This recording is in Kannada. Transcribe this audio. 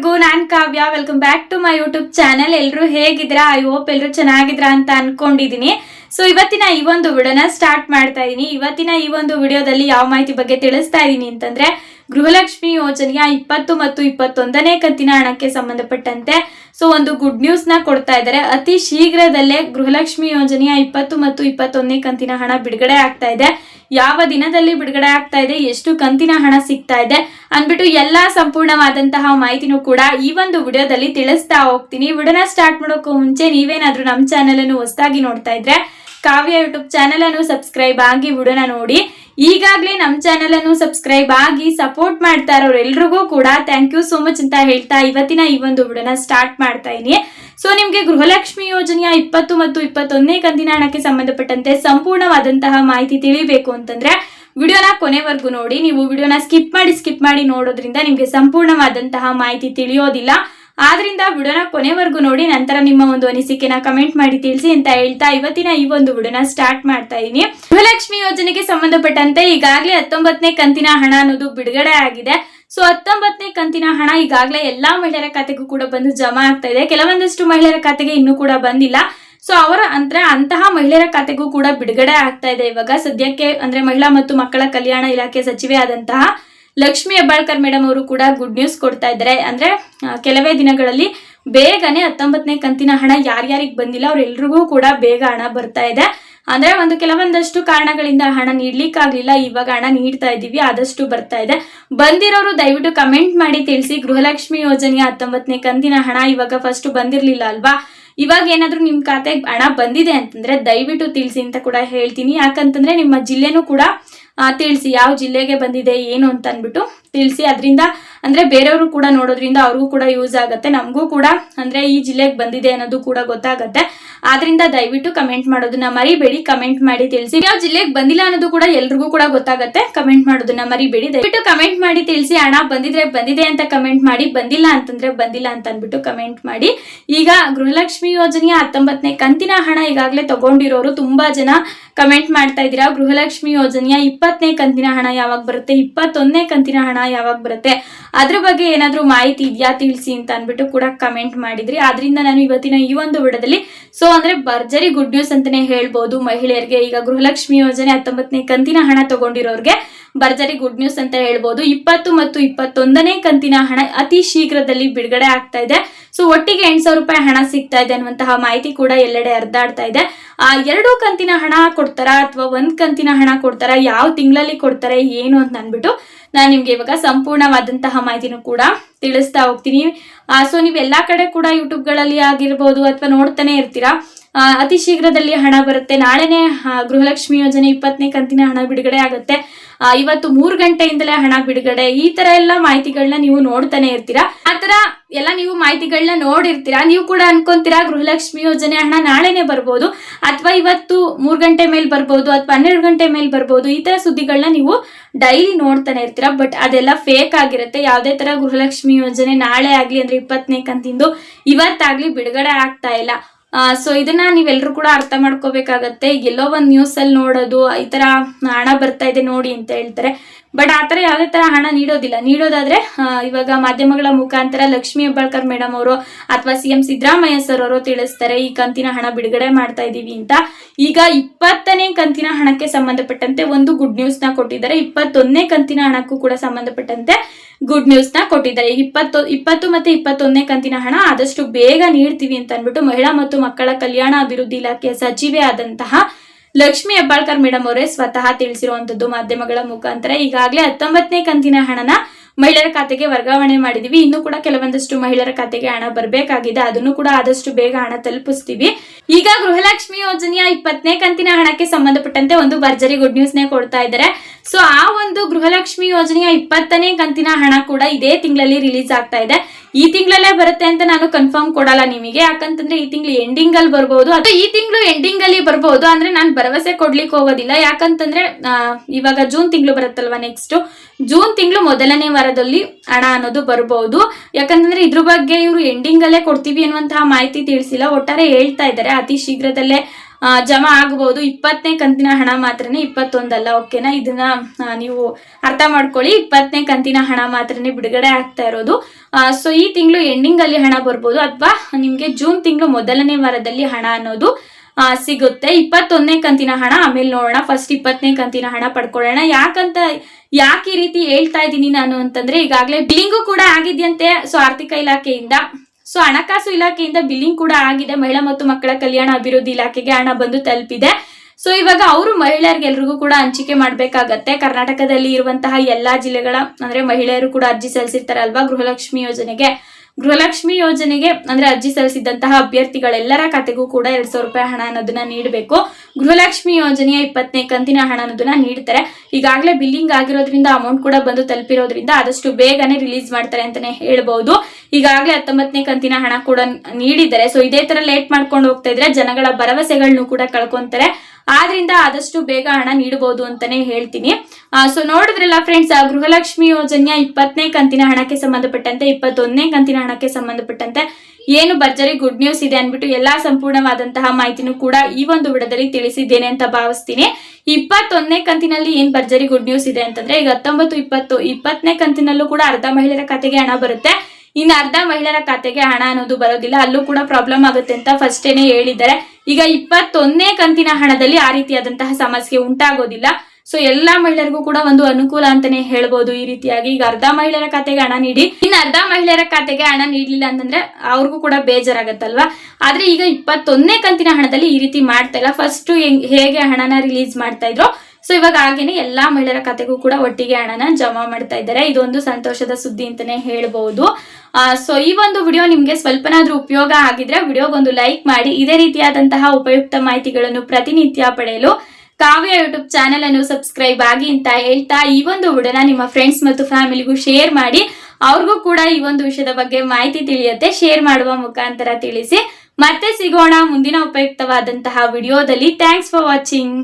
ಎಲ್ರಿಗೂ ನಾನ್ Kavya welcome back to my YouTube channel ಎಲ್ರು ಹೇಗಿದ್ರಾ ಐ ಹೋಪ್ ಎಲ್ರು ಚೆನ್ನಾಗಿದ್ರಾ ಅಂತ ಅನ್ಕೊಂಡಿದೀನಿ. ಸೊ ಇವತ್ತಿನ ಈ ಒಂದು ವಿಡಿಯೋನ ಸ್ಟಾರ್ಟ್ ಮಾಡ್ತಾ ಇದೀನಿ. ಇವತ್ತಿನ ಈ ಒಂದು ವಿಡಿಯೋದಲ್ಲಿ ಯಾವ ಮಾಹಿತಿ ಬಗ್ಗೆ ತಿಳಿಸ್ತಾ ಇದೀನಿ ಅಂತಂದ್ರೆ ಗೃಹಲಕ್ಷ್ಮಿ ಯೋಜನೆಯ ಇಪ್ಪತ್ತು ಮತ್ತು ಇಪ್ಪತ್ತೊಂದನೇ ಕಂತಿನ ಹಣಕ್ಕೆ ಸಂಬಂಧಪಟ್ಟಂತೆ ಸೊ ಒಂದು ಗುಡ್ ನ್ಯೂಸ್ನ ಕೊಡ್ತಾ ಇದ್ದಾರೆ. ಅತಿ ಶೀಘ್ರದಲ್ಲೇ ಗೃಹಲಕ್ಷ್ಮಿ ಯೋಜನೆಯ ಇಪ್ಪತ್ತು ಮತ್ತು ಇಪ್ಪತ್ತೊಂದನೇ ಕಂತಿನ ಹಣ ಬಿಡುಗಡೆ ಆಗ್ತಾ ಇದೆ. ಯಾವ ದಿನದಲ್ಲಿ ಬಿಡುಗಡೆ ಆಗ್ತಾ ಇದೆ, ಎಷ್ಟು ಕಂತಿನ ಹಣ ಸಿಗ್ತಾ ಇದೆ ಅಂದ್ಬಿಟ್ಟು ಎಲ್ಲಾ ಸಂಪೂರ್ಣವಾದಂತಹ ಮಾಹಿತಿನೂ ಕೂಡ ಈ ಒಂದು ವಿಡಿಯೋದಲ್ಲಿ ತಿಳಿಸ್ತಾ ಹೋಗ್ತೀನಿ. ವಿಡಿಯೋನ ಸ್ಟಾರ್ಟ್ ಮಾಡೋಕ್ಕೂ ಮುಂಚೆ ನೀವೇನಾದ್ರೂ ನಮ್ಮ ಚಾನೆಲ್ ಅನ್ನು ಹೊಸದಾಗಿ ನೋಡ್ತಾ ಇದ್ರೆ ಕಾವ್ಯ ಯೂಟ್ಯೂಬ್ ಚಾನೆಲ್ ಅನ್ನು ಸಬ್ಸ್ಕ್ರೈಬ್ ಆಗಿ ವಿಡಿಯೋನ ನೋಡಿ. ಈಗಾಗಲೇ ನಮ್ಮ ಚಾನೆಲ್ ಅನ್ನು ಸಬ್ಸ್ಕ್ರೈಬ್ ಆಗಿ ಸಪೋರ್ಟ್ ಮಾಡ್ತಾ ಇರೋರೆಲ್ರಿಗೂ ಕೂಡ ಥ್ಯಾಂಕ್ ಯು ಸೋ ಮಚ್ ಅಂತ ಹೇಳ್ತಾ ಇವತ್ತಿನ ಈ ಒಂದು ವಿಡಿಯೋನ ಸ್ಟಾರ್ಟ್ ಮಾಡ್ತಾ ಇದೀನಿ ಸೊ ನಿಮ್ಗೆ ಗೃಹಲಕ್ಷ್ಮಿ ಯೋಜನೆಯ ಇಪ್ಪತ್ತು ಮತ್ತು ಇಪ್ಪತ್ತೊಂದನೇ ಕಂತಿನ ಹಣಕ್ಕೆ ಸಂಬಂಧಪಟ್ಟಂತೆ ಸಂಪೂರ್ಣವಾದಂತಹ ಮಾಹಿತಿ ತಿಳಿಬೇಕು ಅಂತಂದ್ರೆ ವಿಡಿಯೋನ ಕೊನೆವರೆಗೂ ನೋಡಿ. ನೀವು ವಿಡಿಯೋನ ಸ್ಕಿಪ್ ಮಾಡಿ ಸ್ಕಿಪ್ ಮಾಡಿ ನೋಡೋದ್ರಿಂದ ನಿಮ್ಗೆ ಸಂಪೂರ್ಣವಾದಂತಹ ಮಾಹಿತಿ ತಿಳಿಯೋದಿಲ್ಲ. ಆದ್ರಿಂದ ವಿಡಿಯೋನ ಕೊನೆವರೆಗೂ ನೋಡಿ, ನಂತರ ನಿಮ್ಮ ಒಂದು ಅನಿಸಿಕೆನ ಕಮೆಂಟ್ ಮಾಡಿ ತಿಳಿಸಿ ಅಂತ ಹೇಳ್ತಾ ಇವತ್ತಿನ ಈ ಒಂದು ವಿಡಿಯೋನ ಸ್ಟಾರ್ಟ್ ಮಾಡ್ತಾ ಇದೀನಿ. ಗೃಹಲಕ್ಷ್ಮಿ ಯೋಜನೆಗೆ ಸಂಬಂಧಪಟ್ಟಂತೆ ಈಗಾಗಲೇ ಹತ್ತೊಂಬತ್ತನೇ ಕಂತಿನ ಹಣ ಅನ್ನೋದು ಬಿಡುಗಡೆ ಆಗಿದೆ. ಸೊ ಹತ್ತೊಂಬತ್ತನೇ ಕಂತಿನ ಹಣ ಈಗಾಗಲೇ ಎಲ್ಲಾ ಮಹಿಳೆಯರ ಖಾತೆಗೂ ಕೂಡ ಬಂದು ಜಮಾ ಆಗ್ತಾ ಇದೆ. ಕೆಲವೊಂದಷ್ಟು ಮಹಿಳೆಯರ ಖಾತೆಗೆ ಇನ್ನೂ ಕೂಡ ಬಂದಿಲ್ಲ. ಸೊ ಅವರ ಅಂತರ ಅಂತಹ ಮಹಿಳೆಯರ ಖಾತೆಗೂ ಕೂಡ ಬಿಡುಗಡೆ ಆಗ್ತಾ ಇದೆ ಇವಾಗ. ಸದ್ಯಕ್ಕೆ ಅಂದ್ರೆ ಮಹಿಳಾ ಮತ್ತು ಮಕ್ಕಳ ಕಲ್ಯಾಣ ಇಲಾಖೆ ಸಚಿವೆ ಆದಂತಹ ಲಕ್ಷ್ಮಿ ಹೆಬ್ಬಾಳ್ಕರ್ ಮೇಡಮ್ ಅವರು ಕೂಡ ಗುಡ್ ನ್ಯೂಸ್ ಕೊಡ್ತಾ ಇದ್ದಾರೆ. ಅಂದ್ರೆ ಕೆಲವೇ ದಿನಗಳಲ್ಲಿ ಬೇಗನೆ ಹತ್ತೊಂಬತ್ತನೇ ಕಂತಿನ ಹಣ ಯಾರ್ಯಾರಿಗೆ ಬಂದಿಲ್ಲ, ಅವ್ರೆಲ್ರಿಗೂ ಕೂಡ ಬೇಗ ಹಣ ಬರ್ತಾ ಇದೆ. ಅಂದ್ರೆ, ಒಂದು ಕೆಲವೊಂದಷ್ಟು ಕಾರಣಗಳಿಂದ ಹಣ ನೀಡ್ಲಿಕ್ಕಾಗ್ಲಿಲ್ಲ, ಇವಾಗ ಹಣ ನೀಡ್ತಾ ಇದ್ದೀವಿ ಆದಷ್ಟು ಬರ್ತಾ ಇದೆ. ಬಂದಿರೋರು ದಯವಿಟ್ಟು ಕಮೆಂಟ್ ಮಾಡಿ ತಿಳಿಸಿ, ಗೃಹಲಕ್ಷ್ಮಿ ಯೋಜನೆಯ ಹತ್ತೊಂಬತ್ತನೇ ಕಂತಿನ ಹಣ ಇವಾಗ ಫಸ್ಟ್ ಬಂದಿರ್ಲಿಲ್ಲ ಅಲ್ವಾ? ಇವಾಗ ಏನಾದ್ರೂ ನಿಮ್ ಖಾತೆಗೆ ಹಣ ಬಂದಿದೆ ಅಂತಂದ್ರೆ ದಯವಿಟ್ಟು ತಿಳಿಸಿ ಅಂತ ಕೂಡ ಹೇಳ್ತೀನಿ. ಯಾಕಂತಂದ್ರೆ, ನಿಮ್ಮ ಜಿಲ್ಲೆನೂ ಕೂಡ ತಿಳಿಸಿ ಯಾವ ಜಿಲ್ಲೆಗೆ ಬಂದಿದೆ ಏನು ಅಂತ ಅಂದ್ಬಿಟ್ಟು ತಿಳಿಸಿ. ಅದರಿಂದ ಅಂದ್ರೆ ಬೇರೆಯವರು ಕೂಡ ನೋಡೋದ್ರಿಂದ ಅವ್ರಿಗೂ ಕೂಡ ಯೂಸ್ ಆಗುತ್ತೆ. ನಮಗೂ ಕೂಡ ಅಂದ್ರೆ ಈ ಜಿಲ್ಲೆಗೆ ಬಂದಿದೆ ಅನ್ನೋದು ಕೂಡ ಗೊತ್ತಾಗತ್ತೆ. ಆದ್ರಿಂದ ದಯವಿಟ್ಟು ಕಮೆಂಟ್ ಮಾಡೋದನ್ನ ಮರಿಬೇಡಿ. ಕಮೆಂಟ್ ಮಾಡಿ ತಿಳಿಸಿ. ಯಾವ ಜಿಲ್ಲೆಗೆ ಬಂದಿಲ್ಲ ಅನ್ನೋದು ಕೂಡ ಎಲ್ರಿಗೂ ಕೂಡ ಗೊತ್ತಾಗತ್ತೆ. ಕಮೆಂಟ್ ಮಾಡೋದನ್ನ ಮರಿಬೇಡಿ. ದಯವಿಟ್ಟು ಕಮೆಂಟ್ ಮಾಡಿ ತಿಳಿಸಿ. ಹಣ ಬಂದಿದ್ರೆ ಬಂದಿದೆ ಅಂತ ಕಮೆಂಟ್ ಮಾಡಿ. ಬಂದಿಲ್ಲ ಅಂತಂದ್ರೆ ಬಂದಿಲ್ಲ ಅಂತ ಅಂದ್ಬಿಟ್ಟು ಕಮೆಂಟ್ ಮಾಡಿ. ಈಗ ಗೃಹಲಕ್ಷ್ಮಿ ಯೋಜನೆಯ ಹತ್ತೊಂಬತ್ತನೇ ಕಂತಿನ ಹಣ ಈಗಾಗಲೇ ತಗೊಂಡಿರೋರು ತುಂಬಾ ಜನ ಕಮೆಂಟ್ ಮಾಡ್ತಾ ಇದ್ದೀರಾ. ಗೃಹಲಕ್ಷ್ಮಿ ಯೋಜನೆಯ ಇಪ್ಪತ್ತನೇ ಕಂತಿನ ಹಣ ಯಾವಾಗ ಬರುತ್ತೆ? ಇಪ್ಪತ್ತೊಂದನೇ ಕಂತಿನ ಹಣ ಯಾವಾಗ ಬರುತ್ತೆ? ಅದ್ರ ಬಗ್ಗೆ ಏನಾದ್ರೂ ಮಾಹಿತಿ ಇದೆಯಾ ತಿಳಿಸಿ ಅಂತ ಅಂದ್ಬಿಟ್ಟು ಕೂಡ ಕಮೆಂಟ್ ಮಾಡಿದ್ರಿ. ಆದ್ರಿಂದ ನಾನು ಇವತ್ತಿನ ಈ ಒಂದು ವಿಡದಲ್ಲಿ ಸೊ ಅಂದ್ರೆ ಭರ್ಜರಿ ಗುಡ್ ನ್ಯೂಸ್ ಅಂತಾನೆ ಹೇಳ್ಬೋದು ಮಹಿಳೆಯರಿಗೆ. ಈಗ ಗೃಹಲಕ್ಷ್ಮಿ ಯೋಜನೆ ಹತ್ತೊಂಬತ್ತನೇ ಕಂತಿನ ಹಣ ತಗೊಂಡಿರೋರ್ಗೆ ಭರ್ಜರಿ ಗುಡ್ ನ್ಯೂಸ್ ಅಂತ ಹೇಳ್ಬೋದು. ಇಪ್ಪತ್ತು ಮತ್ತು ಇಪ್ಪತ್ತೊಂದನೇ ಕಂತಿನ ಹಣ ಅತಿ ಶೀಘ್ರದಲ್ಲಿ ಬಿಡುಗಡೆ ಆಗ್ತಾ ಇದೆ. ಸೊ, ಒಟ್ಟಿಗೆ ಎಂಟು ಸಾವಿರ ರೂಪಾಯಿ ಹಣ ಸಿಗ್ತಾ ಇದೆ ಅನ್ನುವಂತಹ ಮಾಹಿತಿ ಕೂಡ ಎಲ್ಲೆಡೆ ಹರಿದಾಡ್ತಾ ಇದೆ. ಆ ಎರಡು ಕಂತಿನ ಹಣ ಕೊಡ್ತಾರಾ ಅಥವಾ ಒಂದ್ ಕಂತಿನ ಹಣ ಕೊಡ್ತಾರಾ, ಯಾವ ತಿಂಗಳಲ್ಲಿ ಕೊಡ್ತಾರೆ, ಏನು ಅಂತ ಅಂದ್ಬಿಟ್ಟು ನಾನು ನಿಮ್ಗೆ ಇವಾಗ ಸಂಪೂರ್ಣವಾದಂತಹ ಮಾಹಿತಿನೂ ಕೂಡ ತಿಳಿಸ್ತಾ ಹೋಗ್ತೀನಿ. ಸೊ ನೀವು ಎಲ್ಲಾ ಕಡೆ ಕೂಡ ಯೂಟ್ಯೂಬ್ಗಳಲ್ಲಿ ಆಗಿರ್ಬೋದು ಅಥವಾ ನೋಡ್ತಾನೆ ಇರ್ತೀರಾ ಅತಿ ಶೀಘ್ರದಲ್ಲಿ ಹಣ ಬರುತ್ತೆ. ನಾಳೆನೆ ಗೃಹಲಕ್ಷ್ಮಿ ಯೋಜನೆ ಇಪ್ಪತ್ತನೇ ಕಂತಿನ ಹಣ ಬಿಡುಗಡೆ ಆಗುತ್ತೆ. ಆ, ಇವತ್ತು ಮೂರು ಗಂಟೆಯಿಂದಲೇ ಹಣ ಬಿಡುಗಡೆ. ಈ ತರ ಎಲ್ಲ ಮಾಹಿತಿಗಳನ್ನ ನೀವು ನೋಡ್ತಾನೆ ಇರ್ತೀರಾ? ಆತರ ಎಲ್ಲ ನೀವು ಮಾಹಿತಿಗಳನ್ನ ನೋಡಿರ್ತೀರಾ? ನೀವು ಕೂಡ ಅನ್ಕೊಂತೀರಾ ಗೃಹಲಕ್ಷ್ಮಿ ಯೋಜನೆ ಹಣ ನಾಳೆನೆ ಬರ್ಬೋದು ಅಥವಾ ಇವತ್ತು ಮೂರು ಗಂಟೆ ಮೇಲೆ ಬರ್ಬೋದು ಅಥವಾ ಹನ್ನೆರಡು ಗಂಟೆ ಮೇಲೆ ಬರ್ಬೋದು? ಈ ತರ ಸುದ್ದಿಗಳನ್ನ ನೀವು ಡೈಲಿ ನೋಡ್ತಾನೆ ಇರ್ತೀರಾ. ಬಟ್ ಅದೆಲ್ಲ ಫೇಕ್ ಆಗಿರುತ್ತೆ. ಯಾವುದೇ ತರ ಗೃಹಲಕ್ಷ್ಮಿ ಯೋಜನೆ ನಾಳೆ ಆಗ್ಲಿ ಅಂದ್ರೆ ಇಪ್ಪತ್ತನೇ ಕಂತಿಂದು ಇವತ್ತಾಗ್ಲಿ ಬಿಡುಗಡೆ ಆಗ್ತಾ ಇಲ್ಲ. ಸೊ ಇದನ್ನ ನೀವೆಲ್ಲರೂ ಕೂಡ ಅರ್ಥ ಮಾಡ್ಕೋಬೇಕಾಗತ್ತೆ. ಎಲ್ಲೋ ಒಂದು ನ್ಯೂಸ್ ಅಲ್ಲಿ ನೋಡೋದು, ಈ ತರ ಹಣ ಬರ್ತಾ ಇದೆ ನೋಡಿ ಅಂತ ಹೇಳ್ತಾರೆ. ಬಟ್ ಆತರ ಯಾವ್ದೇ ತರ ಹಣ ನೀಡೋದಿಲ್ಲ. ನೀಡೋದಾದ್ರೆ ಇವಾಗ ಮಾಧ್ಯಮಗಳ ಮುಖಾಂತರ ಲಕ್ಷ್ಮೀ ಹೆಬ್ಬಾಳ್ಕರ್ ಮೇಡಮ್ ಅವರು ಅಥವಾ ಸಿ ಎಂ ಸಿದ್ದರಾಮಯ್ಯ ಸರ್ ಅವರು ತಿಳಿಸ್ತಾರೆ, ಈ ಕಂತಿನ ಹಣ ಬಿಡುಗಡೆ ಮಾಡ್ತಾ ಇದೀವಿ ಅಂತ. ಈಗ ಇಪ್ಪತ್ತನೇ ಕಂತಿನ ಹಣಕ್ಕೆ ಸಂಬಂಧಪಟ್ಟಂತೆ ಒಂದು ಗುಡ್ ನ್ಯೂಸ್ನ ಕೊಟ್ಟಿದ್ದಾರೆ. ಇಪ್ಪತ್ತೊಂದನೇ ಕಂತಿನ ಹಣಕ್ಕೂ ಕೂಡ ಸಂಬಂಧಪಟ್ಟಂತೆ ಗುಡ್ ನ್ಯೂಸ್ನ ಕೊಟ್ಟಿದ್ದಾರೆ. ಇಪ್ಪತ್ತು ಇಪ್ಪತ್ತು ಮತ್ತೆ ಇಪ್ಪತ್ತೊಂದನೇ ಕಂತಿನ ಹಣ ಆದಷ್ಟು ಬೇಗ ನೀಡ್ತೀವಿ ಅಂತ ಅಂದ್ಬಿಟ್ಟು ಮಹಿಳಾ ಮತ್ತು ಮಕ್ಕಳ ಕಲ್ಯಾಣ ಅಭಿವೃದ್ಧಿ ಇಲಾಖೆಯ ಸಚಿವೆ ಆದಂತಹ ಲಕ್ಷ್ಮಿ ಹೆಬ್ಬಾಳ್ಕರ್ ಮೇಡಮ್ ಅವರೇ ಸ್ವತಃ ತಿಳಿಸಿರುವಂತದ್ದು ಮಾಧ್ಯಮಗಳ ಮುಖಾಂತರ. ಈಗಾಗಲೇ ಹತ್ತೊಂಬತ್ತನೇ ಕಂತಿನ ಹಣನ ಮಹಿಳೆಯರ ಖಾತೆಗೆ ವರ್ಗಾವಣೆ ಮಾಡಿದೀವಿ. ಇನ್ನು ಕೂಡ ಕೆಲವೊಂದಷ್ಟು ಮಹಿಳೆಯರ ಖಾತೆಗೆ ಹಣ ಬರಬೇಕಾಗಿದೆ. ಅದನ್ನು ಕೂಡ ಆದಷ್ಟು ಬೇಗ ಹಣ ತಲುಪಿಸ್ತೀವಿ. ಈಗ ಗೃಹಲಕ್ಷ್ಮಿ ಯೋಜನೆಯ ಇಪ್ಪತ್ತನೇ ಕಂತಿನ ಹಣಕ್ಕೆ ಸಂಬಂಧಪಟ್ಟಂತೆ ಒಂದು ಭರ್ಜರಿ ಗುಡ್ ನ್ಯೂಸ್ ನೇ ಕೊಡ್ತಾ ಇದ್ದಾರೆ. ಸೊ ಆ ಒಂದು ಗೃಹಲಕ್ಷ್ಮಿ ಯೋಜನೆಯ ಇಪ್ಪತ್ತನೇ ಕಂತಿನ ಹಣ ಕೂಡ ಇದೇ ತಿಂಗಳಲ್ಲಿ ರಿಲೀಸ್ ಆಗ್ತಾ ಇದೆ. ಈ ತಿಂಗಳಲ್ಲೇ ಬರುತ್ತೆ ಅಂತ ನಾನು ಕನ್ಫರ್ಮ್ ಕೊಡಲ್ಲ ನಿಮಗೆ. ಯಾಕಂತಂದ್ರೆ ಈ ತಿಂಗಳು ಎಂಡಿಂಗ್ ಅಲ್ಲಿ ಬರ್ಬೋದು. ಅಥವಾ ಈ ತಿಂಗಳು ಎಂಡಿಂಗ್ ಅಲ್ಲಿ ಬರ್ಬೋದು ಅಂದ್ರೆ ನಾನು ಭರವಸೆ ಕೊಡ್ಲಿಕ್ಕೆ ಹೋಗೋದಿಲ್ಲ. ಯಾಕಂತಂದ್ರೆ ಇವಾಗ ಜೂನ್ ತಿಂಗಳು ಬರುತ್ತಲ್ವಾ ನೆಕ್ಸ್ಟ್ ಜೂನ್ ತಿಂಗಳು ಮೊದಲನೇ ವಾರದಲ್ಲಿ ಹಣ ಅನ್ನೋದು ಬರ್ಬೋದು. ಯಾಕಂತಂದ್ರೆ ಇದ್ರ ಬಗ್ಗೆ ಇವರು ಎಂಡಿಂಗ್ ಅಲ್ಲೇ ಕೊಡ್ತೀವಿ ಅನ್ನುವಂತಹ ಮಾಹಿತಿ ತಿಳಿಸಿಲ್ಲ. ಒಟ್ಟಾರೆ ಹೇಳ್ತಾ ಇದ್ದಾರೆ. ಅತಿ ಶೀಘ್ರದಲ್ಲೇ ಜಮಾ ಆಗಬಹುದು ಇಪ್ಪತ್ತನೇ ಕಂತಿನ ಹಣ ಮಾತ್ರನೇ ಇಪ್ಪತ್ತೊಂದಲ್ಲ, ಓಕೆನಾ? ಇದನ್ನ ನೀವು ಅರ್ಥ ಮಾಡ್ಕೊಳ್ಳಿ. ಇಪ್ಪತ್ತನೇ ಕಂತಿನ ಹಣ ಮಾತ್ರನೇ ಬಿಡುಗಡೆ ಆಗ್ತಾ ಇರೋದು. ಸೊ ಈ ತಿಂಗಳು ಎಂಡಿಂಗ್ ಅಲ್ಲಿ ಹಣ ಬರ್ಬೋದು ಅಥವಾ ನಿಮ್ಗೆ ಜೂನ್ ತಿಂಗಳು ಮೊದಲನೇ ವಾರದಲ್ಲಿ ಹಣ ಅನ್ನೋದು ಸಿಗುತ್ತೆ. ಇಪ್ಪತ್ತೊಂದನೇ ಕಂತಿನ ಹಣ, ಆಮೇಲೆ ನೋಡೋಣ. ಫಸ್ಟ್ ಇಪ್ಪತ್ತನೇ ಕಂತಿನ ಹಣ ಪಡ್ಕೊಳ್ಳೋಣ. ಯಾಕಂತ, ಯಾಕೆ ಈ ರೀತಿ ಹೇಳ್ತಾ ಇದ್ದೀನಿ ನಾನು ಅಂತಂದ್ರೆ ಈಗಾಗಲೇ ಬಿಲ್ಲಿಂಗು ಕೂಡ ಆಗಿದೆಯಂತೆ ಸೊ ಆರ್ಥಿಕ ಇಲಾಖೆಯಿಂದ. ಸೊ ಹಣಕಾಸು ಇಲಾಖೆಯಿಂದ ಬಿಲ್ಲಿಂಗ್ ಕೂಡ ಆಗಿದೆ. ಮಹಿಳಾ ಮತ್ತು ಮಕ್ಕಳ ಕಲ್ಯಾಣ ಅಭಿವೃದ್ಧಿ ಇಲಾಖೆಗೆ ಹಣ ಬಂದು ತಲುಪಿದೆ. ಸೊ ಇವಾಗ ಅವರು ಮಹಿಳೆಯರಿಗೆಲ್ರಿಗೂ ಕೂಡ ಹಂಚಿಕೆ ಮಾಡಬೇಕಾಗತ್ತೆ. ಕರ್ನಾಟಕದಲ್ಲಿ ಇರುವಂತಹ ಎಲ್ಲಾ ಜಿಲ್ಲೆಗಳ, ಅಂದ್ರೆ ಮಹಿಳೆಯರು ಕೂಡ ಅರ್ಜಿ ಸಲ್ಲಿಸಿರ್ತಾರಲ್ವಾ ಗೃಹಲಕ್ಷ್ಮಿ ಯೋಜನೆಗೆ. ಗೃಹಲಕ್ಷ್ಮಿ ಯೋಜನೆಗೆ ಅಂದ್ರೆ ಅರ್ಜಿ ಸಲ್ಲಿಸಿದಂತಹ ಅಭ್ಯರ್ಥಿಗಳೆಲ್ಲರ ಖಾತೆಗೂ ಕೂಡ ಎರಡ್ ಸಾವಿರ ರೂಪಾಯಿ ಹಣ ಅನ್ನೋದನ್ನ ನೀಡಬೇಕು. ಗೃಹಲಕ್ಷ್ಮಿ ಯೋಜನೆಯ ಇಪ್ಪತ್ತನೇ ಕಂತಿನ ಹಣ ಅನ್ನೋದನ್ನ ನೀಡ್ತಾರೆ. ಈಗಾಗಲೇ ಬಿಲ್ಲಿಂಗ್ ಆಗಿರೋದ್ರಿಂದ ಅಮೌಂಟ್ ಕೂಡ ಬಂದು ತಲುಪಿರೋದ್ರಿಂದ ಆದಷ್ಟು ಬೇಗನೆ ರಿಲೀಸ್ ಮಾಡ್ತಾರೆ ಅಂತಾನೆ ಹೇಳ್ಬಹುದು ಈಗಾಗಲೇ ಹತ್ತೊಂಬತ್ತನೇ ಕಂತಿನ ಹಣ ಕೂಡ ನೀಡಿದ್ದಾರೆ. ಸೊ ಇದೇ ತರ ಲೇಟ್ ಮಾಡ್ಕೊಂಡು ಹೋಗ್ತಾ ಇದ್ರೆ ಜನಗಳ ಭರವಸೆಗಳನ್ನು ಕೂಡ ಕಳ್ಕೊಂತಾರೆ. ಆದ್ರಿಂದ ಆದಷ್ಟು ಬೇಗ ಹಣ ನೀಡಬಹುದು ಅಂತಾನೆ ಹೇಳ್ತೀನಿ. ಸೊ ನೋಡಿದ್ರಲ್ಲ ಫ್ರೆಂಡ್ಸ್ ಗೃಹಲಕ್ಷ್ಮಿ ಯೋಜನೆಯ ಇಪ್ಪತ್ತನೇ ಕಂತಿನ ಹಣಕ್ಕೆ ಸಂಬಂಧಪಟ್ಟಂತೆ, ಇಪ್ಪತ್ತೊಂದನೇ ಕಂತಿನ ಹಣಕ್ಕೆ ಸಂಬಂಧಪಟ್ಟಂತೆ ಏನು ಭರ್ಜರಿ ಗುಡ್ ನ್ಯೂಸ್ ಇದೆ ಅನ್ಬಿಟ್ಟು ಎಲ್ಲಾ ಸಂಪೂರ್ಣವಾದಂತಹ ಮಾಹಿತಿನೂ ಕೂಡ ಈ ಒಂದು ವಿಡದಲ್ಲಿ ತಿಳಿಸಿದ್ದೇನೆ ಅಂತ ಭಾವಿಸ್ತೀನಿ. ಇಪ್ಪತ್ತೊಂದನೇ ಕಂತಿನಲ್ಲಿ ಏನ್ ಭರ್ಜರಿ ಗುಡ್ ನ್ಯೂಸ್ ಇದೆ ಅಂತಂದ್ರೆ, ಈಗ ಹತ್ತೊಂಬತ್ತು, ಇಪ್ಪತ್ತು, ಇಪ್ಪತ್ತನೇ ಕಂತಿನಲ್ಲೂ ಕೂಡ ಅರ್ಧ ಮಹಿಳೆಯರ ಖಾತೆಗೆ ಹಣ ಬರುತ್ತೆ. ಇನ್ನು ಅರ್ಧ ಮಹಿಳೆಯರ ಖಾತೆಗೆ ಹಣ ಅನ್ನೋದು ಬರೋದಿಲ್ಲ. ಅಲ್ಲೂ ಕೂಡ ಪ್ರಾಬ್ಲಮ್ ಆಗುತ್ತೆ ಅಂತ ಫಸ್ಟೇನೆ ಹೇಳಿದ್ದಾರೆ. ಈಗ ಇಪ್ಪತ್ತೊಂದನೇ ಕಂತಿನ ಹಣದಲ್ಲಿ ಆ ರೀತಿಯಾದಂತಹ ಸಮಸ್ಯೆ ಉಂಟಾಗೋದಿಲ್ಲ. ಸೊ ಎಲ್ಲಾ ಮಹಿಳೆಯರಿಗೂ ಕೂಡ ಒಂದು ಅನುಕೂಲ ಅಂತಾನೆ ಹೇಳ್ಬೋದು ಈ ರೀತಿಯಾಗಿ. ಈಗ ಅರ್ಧ ಮಹಿಳೆಯರ ಖಾತೆಗೆ ಹಣ ನೀಡಿ. ಇನ್ನು ಅರ್ಧ ಮಹಿಳೆಯರ ಖಾತೆಗೆ ಹಣ ನೀಡಲಿಲ್ಲ ಅಂತಂದ್ರೆ ಅವ್ರಿಗೂ ಕೂಡ ಬೇಜಾರಾಗತ್ತಲ್ವಾ? ಆದ್ರೆ ಈಗ ಇಪ್ಪತ್ತೊಂದನೇ ಕಂತಿನ ಹಣದಲ್ಲಿ ಈ ರೀತಿ ಮಾಡ್ತಾ ಇಲ್ಲ. ಫಸ್ಟ್ ಹೇಗೆ ಹಣನ ರಿಲೀಸ್ ಮಾಡ್ತಾ ಇದ್ರು ಸೊ ಇವಾಗ ಹಾಗೇನೆ ಎಲ್ಲಾ ಮಹಿಳೆಯರ ಕತೆಗೂ ಕೂಡ ಒಟ್ಟಿಗೆ ಹಣನ ಜಮಾ ಮಾಡ್ತಾ ಇದ್ದಾರೆ. ಇದೊಂದು ಸಂತೋಷದ ಸುದ್ದಿ ಅಂತಾನೆ ಹೇಳ್ಬಹುದು ಸೊ ಈ ಒಂದು ವಿಡಿಯೋ ನಿಮ್ಗೆ ಸ್ವಲ್ಪನಾದ್ರೂ ಉಪಯೋಗ ಆಗಿದ್ರೆ ವಿಡಿಯೋಗೊಂದು ಲೈಕ್ ಮಾಡಿ, ಇದೇ ರೀತಿಯಾದಂತಹ ಉಪಯುಕ್ತ ಮಾಹಿತಿಗಳನ್ನು ಪ್ರತಿನಿತ್ಯ ಪಡೆಯಲು ಕಾವ್ಯ ಯೂಟ್ಯೂಬ್ ಚಾನೆಲ್ ಅನ್ನು ಸಬ್ಸ್ಕ್ರೈಬ್ ಆಗಿ ಅಂತ ಹೇಳ್ತಾ ಈ ಒಂದು ವಿಡಿಯೋನ ನಿಮ್ಮ ಫ್ರೆಂಡ್ಸ್ ಮತ್ತು ಫ್ಯಾಮಿಲಿಗೂ ಶೇರ್ ಮಾಡಿ, ಅವ್ರಿಗೂ ಕೂಡ ಈ ಒಂದು ವಿಷಯದ ಬಗ್ಗೆ ಮಾಹಿತಿ ತಿಳಿಯುತ್ತೆ. ಶೇರ್ ಮಾಡುವ ಮುಖಾಂತರ ತಿಳಿಸಿ. ಮತ್ತೆ ಸಿಗೋಣ ಮುಂದಿನ ಉಪಯುಕ್ತವಾದಂತಹ ವಿಡಿಯೋದಲ್ಲಿ ಥ್ಯಾಂಕ್ಸ್ ಫಾರ್ ವಾಚಿಂಗ್